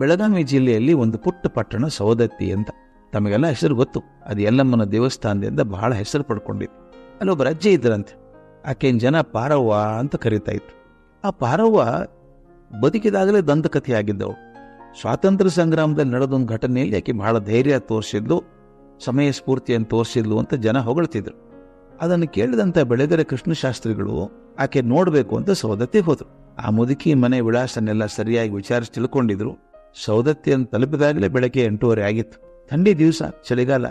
ಬೆಳಗಾವಿ ಜಿಲ್ಲೆಯಲ್ಲಿ ಒಂದು ಪುಟ್ಟ ಪಟ್ಟಣ ಸವದತ್ತಿ ಅಂತ. ತಮಗೆಲ್ಲ ಹೆಸರು ಗೊತ್ತು. ಅದು ಯಲ್ಲಮ್ಮನ ದೇವಸ್ಥಾನದಿಂದ ಬಹಳ ಹೆಸರು ಪಡ್ಕೊಂಡಿತ್ತು ಅಲ್ಲೊಬ್ಬ ಅಜ್ಜಿ ಇದ್ರಂತೆ. ಆಕೆನ್ ಜನ ಪಾರವ್ವ ಅಂತ ಕರೀತಾ ಇತ್ತು ಆ ಪಾರವ್ವ ಬದುಕಿದಾಗಲೇ ದಂತಕಥೆಯಾಗಿದ್ದವು ಸ್ವಾತಂತ್ರ್ಯ ಸಂಗ್ರಾಮದಲ್ಲಿ ನಡೆದೊಂದು ಘಟನೆಯಲ್ಲಿ ಆಕೆ ಬಹಳ ಧೈರ್ಯ ತೋರಿಸಿದ್ಲು, ಸಮಯ ಸ್ಫೂರ್ತಿಯನ್ನು ತೋರಿಸಿದ್ಲು ಅಂತ ಜನ ಹೊಗಳ್ತಿದ್ರು. ಅದನ್ನು ಕೇಳಿದಂಥ ಬೆಳೆದರೆ ಕೃಷ್ಣಶಾಸ್ತ್ರಿಗಳು ಆಕೆ ನೋಡಬೇಕು ಅಂತ ಸೌದತ್ತಿಗೆ ಹೋದರು. ಆ ಮುದುಕಿ ಮನೆ ವಿಳಾಸನೆಲ್ಲ ಸರಿಯಾಗಿ ವಿಚಾರಿಸಿ ತಿಳ್ಕೊಂಡಿದ್ರು. ಸೌದತ್ತಿಯನ್ನು ತಲುಪಿದಾಗಲೇ ಬೆಳಗ್ಗೆ ಎಂಟೂವರೆ ಆಗಿತ್ತು. ಥಂಡಿ ದಿವಸ, ಚಳಿಗಾಲ.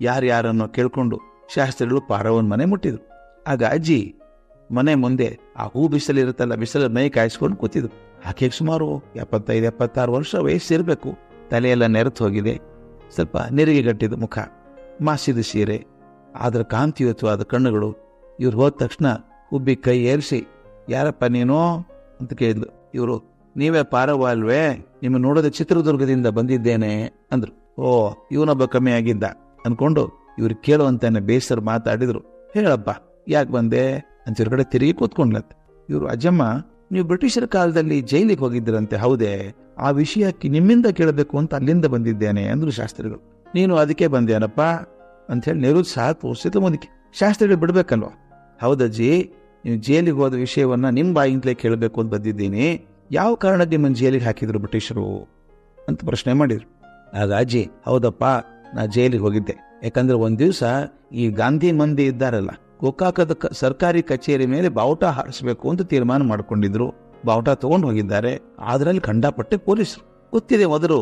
ಯಾರ್ಯಾರನ್ನೋ ಕೇಳಿಕೊಂಡು ಶಾಸ್ತ್ರಿಗಳು ಪಾರವನ್ನು ಮನೆ ಮುಟ್ಟಿದ್ರು. ಆಗ ಅಜ್ಜಿ ಮನೆ ಮುಂದೆ ಆ ಹೂ ಬಿಸಿಲಿರುತ್ತಲ್ಲ, ಬಿಸಿಲ ಮೈ ಕಾಯಿಸ್ಕೊಂಡು ಕೂತಿದ್ರು. ಆಕೆಗೆ ಸುಮಾರು ಎಪ್ಪತ್ತೈದು, ಎಪ್ಪತ್ತಾರು ವರ್ಷ ವಯಸ್ಸಿರಬೇಕು. ತಲೆಯೆಲ್ಲ ನೆರೆತು ಹೋಗಿದೆ. ಸ್ವಲ್ಪ ನೆರಿಗೆ ಗಟ್ಟಿದ ಮುಖ, ಮಾಸಿದ ಸೀರೆ ಅದರ ಕಾಂತಿಯುತವಾದ ಕಣ್ಣುಗಳು. ಇವ್ರು ಹೋದ ತಕ್ಷಣ ಉಬ್ಬಿ ಕೈ ಏರಿಸಿ, ಯಾರಪ್ಪ ನೀನೋ? ಅಂತ ಕೇಳಿದ್ಲು. ಇವರು ನೀವೇ ಪಾರವ್ವ ನಿಮ್ಮ ನೋಡೋದ ಚಿತ್ರದುರ್ಗದಿಂದ ಬಂದಿದ್ದೇನೆ ಅಂದ್ರು. ಓ, ಇವನೊಬ್ಬ ಕಮ್ಮಿ ಆಗಿದ್ದ. ಅನ್ಕೊಂಡು ಇವ್ರು ಕೇಳುವಂತಾನೆ ಬೇಸರ ಮಾತಾಡಿದ್ರು. ಹೇಳಪ್ಪ, ಯಾಕೆ ಬಂದೆ? ಅಂತ ಇವ್ರ ಕಡೆ ತಿರುಗಿ ಕೂತ್ಕೊಂಡ್ಲತ್. ಇವರು, ಅಜ್ಜಮ್ಮ, ನೀವು ಬ್ರಿಟಿಷರ ಕಾಲದಲ್ಲಿ ಜೈಲಿಗೆ ಹೋಗಿದ್ರಂತೆ ಹೌದೇ? ಆ ವಿಷಯಕ್ಕೆ ನಿಮ್ಮಿಂದ ಕೇಳಬೇಕು ಅಂತ ಅಲ್ಲಿಂದ ಬಂದಿದ್ದೇನೆ, ಅಂದ್ರು ಶಾಸ್ತ್ರಿಗಳು. ನೀನು ಅದಕ್ಕೆ ಬಂದೇನಪ್ಪ ಅಂತ ಹೇಳಿ ನಿರುತ್ಸಾಹ ತೋರಿಸಿದ್ಲು ಮುದುಕಿ. ಶಾಸ್ತ್ರಿಗಳು ಬಿಡ್ಬೇಕಲ್ವ? ಹೌದಜ್ಜಿ, ನೀವು ಜೈಲಿಗೆ ಹೋದ ವಿಷಯವನ್ನ ನಿಮ್ಮ ಬಾಯಿಂದಲೇ ಕೇಳಬೇಕು ಅಂತ ಬಂದಿದ್ದೀನಿ. ಯಾವ ಕಾರಣಕ್ಕೆ ನಿಮ್ಮನ್ನು ಜೈಲಿಗೆ ಹಾಕಿದ್ರು ಬ್ರಿಟಿಷರು ಅಂತ ಪ್ರಶ್ನೆ ಮಾಡಿದ್ರು. ಆಗ ಅಜ್ಜಿ, ಹೌದಪ್ಪ, ನಾ ಜೈಲಿಗೆ ಹೋಗಿದ್ದೆ. ಯಾಕಂದ್ರೆ ಒಂದು ದಿವಸ ಈ ಗಾಂಧಿ ಮಂದಿ ಇದ್ದಾರಲ್ಲ, ಗೋಕಾಕದ ಸರ್ಕಾರಿ ಕಚೇರಿ ಮೇಲೆ ಬಾವುಟ ಹಾರಿಸಬೇಕು ಅಂತ ತೀರ್ಮಾನ ಮಾಡ್ಕೊಂಡಿದ್ರು. ಬಾವುಟ ತಗೊಂಡು ಹೋಗಿದ್ದಾರೆ. ಅದರಲ್ಲಿ ಖಂಡಪಟ್ಟೆ ಪೊಲೀಸರು. ಗೊತ್ತಿದೆ ಮೊದಲು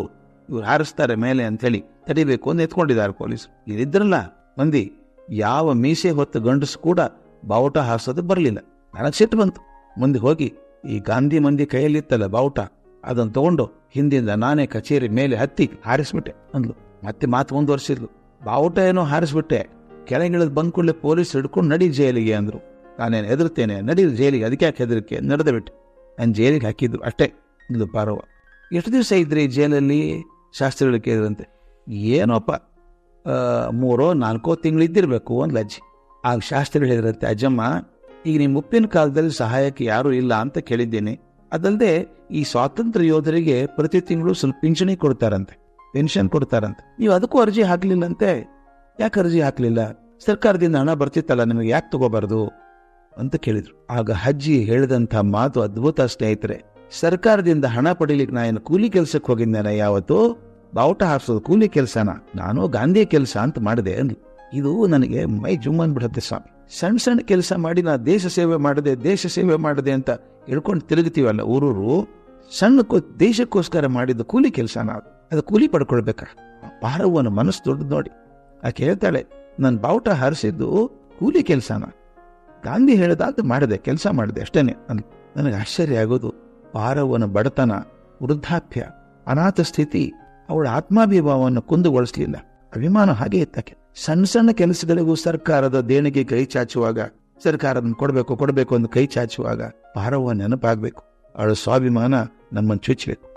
ಇವ್ರು ಹಾರಿಸ್ತಾರೆ ಮೇಲೆ ಅಂತ ಹೇಳಿ ತಡಿಬೇಕು ಅಂತ ಎತ್ಕೊಂಡಿದ್ದಾರೆ ಪೊಲೀಸರು. ಇಲ್ಲಿದ್ರಲ್ಲ ಮಂದಿ, ಯಾವ ಮೀಸೆ ಹೊತ್ತು ಗಂಡಸು ಕೂಡ ಬಾವುಟ ಹಾರಿಸೋದು ಬರಲಿಲ್ಲ. ನನಗೆ ಸಿಟ್ಟು ಬಂತು. ಮುಂದೆ ಹೋಗಿ ಈ ಗಾಂಧಿ ಮಂದಿ ಕೈಯಲ್ಲಿತ್ತಲ್ಲ ಬಾವುಟ? ಅದನ್ನ ತಗೊಂಡು ಹಿಂದಿಂದ ನಾನೇ ಕಚೇರಿ ಮೇಲೆ ಹತ್ತಿ ಹಾರಿಸ್ಬಿಟ್ಟೆ ಅಂದ್ಲು. ಮತ್ತೆ ಮಾತು ಮುಂದುವರ್ಸಿದ್ಲು. ಬಾವುಟ ಏನೋ ಹಾರಿಸ್ಬಿಟ್ಟೆ. ಕೆಳಗಿಳಿದ್ ಬಂದ್ ಕೂಡಲೇ ಪೊಲೀಸ್ ಹಿಡ್ಕೊಂಡು ನಡಿ ಜೈಲಿಗೆ ಅಂದ್ರು. ನಾನೇನು ಹೆದರ್ತೇನೆ? ನಡಿ ಜೈಲಿಗೆ. ಅದಕ್ಕೆ ಯಾಕೆ ಹೆದರಿಕೆ? ನಡೆದ ಬಿಟ್ಟೆ. ನಾನು ಜೈಲಿಗೆ ಹಾಕಿದ್ರು ಅಷ್ಟೇ ಅಂದ್ಲು ಪಾರವ. ಎಷ್ಟು ದಿವಸ ಇದ್ರಿ ಜೈಲಲ್ಲಿ? ಶಾಸ್ತ್ರಿಗಳು ಕೇಳಿದ್ರಂತೆ ಏನೋಪ್ಪ? ಮೂರೋ ನಾಲ್ಕೋ ತಿಂಗಳು ಇದ್ದಿರಬೇಕು ಒಂದು ಅಜ್ಜಿ. ಆಗ ಶಾಸ್ತ್ರಿಗಳು ಹೇಳಿದ್ರಂತೆ, ಅಜ್ಜಮ್ಮ ಈಗ ನಿಮ್ಮ ಉಪ್ಪಿನ ಕಾಲದಲ್ಲಿ ಸಹಾಯಕ್ಕೆ ಯಾರೂ ಇಲ್ಲ ಅಂತ ಕೇಳಿದ್ದೇನೆ. ಅದಲ್ಲದೆ ಈ ಸ್ವಾತಂತ್ರ್ಯ ಯೋಧರಿಗೆ ಪ್ರತಿ ತಿಂಗಳು ಸ್ವಲ್ಪ ಪಿಂಚಣಿ ಕೊಡ್ತಾರಂತೆ, ಪೆನ್ಷನ್ ಕೊಡ್ತಾರಂತೆ. ನೀವು ಅದಕ್ಕೂ ಅರ್ಜಿ ಹಾಕ್ಲಿಲ್ಲಂತೆ? ಯಾಕೆ ಅರ್ಜಿ ಹಾಕ್ಲಿಲ್ಲ? ಸರ್ಕಾರದಿಂದ ಹಣ ಬರ್ತಿತ್ತಲ್ಲ, ನಿಮಗೆ ಯಾಕೆ ತಗೋಬಾರ್ದು? ಅಂತ ಕೇಳಿದ್ರು. ಆಗ ಅಜ್ಜಿ ಹೇಳಿದಂಥ ಮಾತು ಅದ್ಭುತ ಸ್ನೇಹಿತರೆ. ಸರ್ಕಾರದಿಂದ ಹಣ ಪಡಿಲಿಕ್ಕೆ ನಾನು ಕೂಲಿ ಕೆಲಸಕ್ಕೆ ಹೋಗಿದ್ದೇನೆ ಯಾವತ್ತು? ಬಾವುಟ ಹಾರಿಸೋದು ಕೂಲಿ ಕೆಲಸನ? ನಾನು ಗಾಂಧಿ ಕೆಲಸ ಅಂತ ಮಾಡಿದೆ ಅಂದ್ಲು. ಇದು ನನಗೆ ಮೈ ಜುಮ್ ಬಿಡುತ್ತೆ ಸ್ವಾಮಿ. ಸಣ್ಣ ಸಣ್ಣ ಕೆಲಸ ಮಾಡಿ ನಾ ದೇಶ ಸೇವೆ ಮಾಡದೆ, ದೇಶ ಸೇವೆ ಮಾಡದೆ ಅಂತ ಹೇಳ್ಕೊಂಡು ತಿರುಗ್ತೀವಲ್ಲ ಊರೂರು ಸಣ್ಣ ದೇಶಕ್ಕೋಸ್ಕರ ಮಾಡಿದ ಕೂಲಿ ಕೆಲಸ ನಾವು. ಅದು ಕೂಲಿ ಪಡ್ಕೊಳ್ಬೇಕಾ? ಪಾರವ್ವನ ಮನಸ್ಸು ದೊಡ್ಡದು ನೋಡಿ. ಆಕೆ ಹೇಳ್ತಾಳೆ ನನ್ನ ಬಾವುಟ ಹಾರಿಸಿದ್ದು ಕೂಲಿ ಕೆಲಸನ ಗಾಂಧಿ ಹೇಳಿದಾಗ ಮಾಡಿದೆ, ಕೆಲಸ ಮಾಡಿದೆ ಅಂದ್ಲು ನನಗೆ ಆಶ್ಚರ್ಯ ಆಗೋದು ಪಾರವ್ವನ ಬಡತನ, ವೃದ್ಧಾಪ್ಯ, ಅನಾಥ ಸ್ಥಿತಿ, ಅವಳ ಆತ್ಮಾಭಿಭಾವವನ್ನು ಕುಂದುಗೊಳಿಸಲಿಲ್ಲ. ಅಭಿಮಾನ ಹಾಗೆ ಇತ್ತಕ್ಕೆ. ಸಣ್ಣ ಸಣ್ಣ ಕೆಲಸಗಳಿಗೂ ಸರ್ಕಾರದ ದೇಣಿಗೆ ಕೈ ಚಾಚುವಾಗ ಸರ್ಕಾರ ಕೊಡಬೇಕು ಕೊಡಬೇಕು ಅಂತ ಕೈ ಚಾಚುವಾಗ ಪಾರವ್ವ ನೆನಪಾಗಬೇಕು. ಅವಳ ಸ್ವಾಭಿಮಾನ ನಮ್ಮನ್ನು ಚುಚ್ಚಬೇಕು